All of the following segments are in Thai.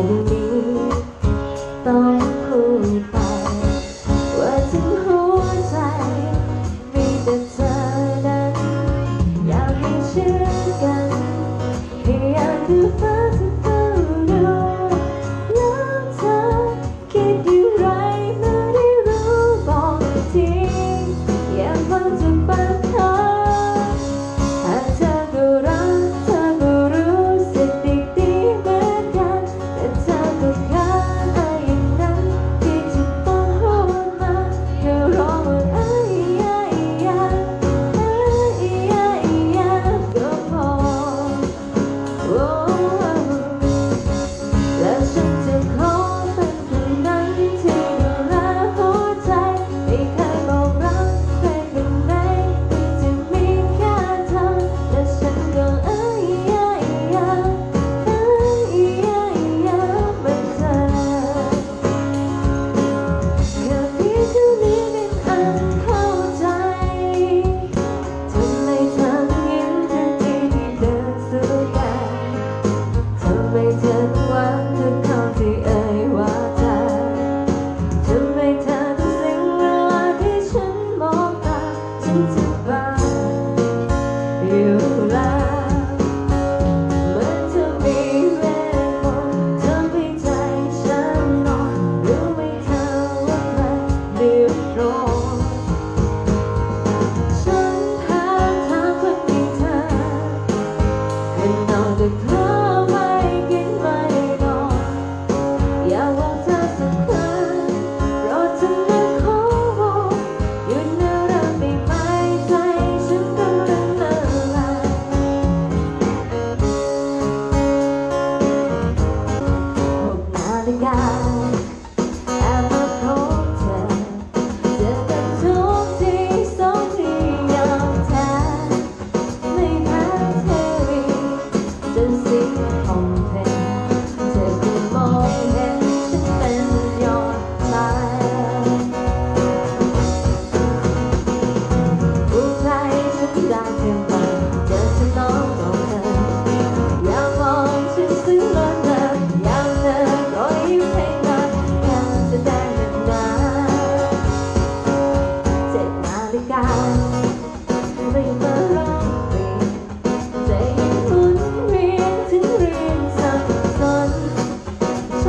oh me.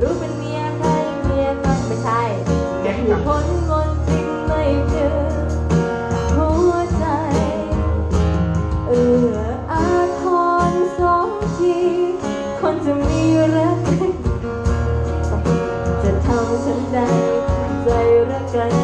รู้เป็นเมียใครเมียก็ไม่ใช่จะถูกคนงอนจริงไม่เจอหัวใจ เอออาทรสองทีคนจะมีรักจะทำฉันได้ใจรักกัน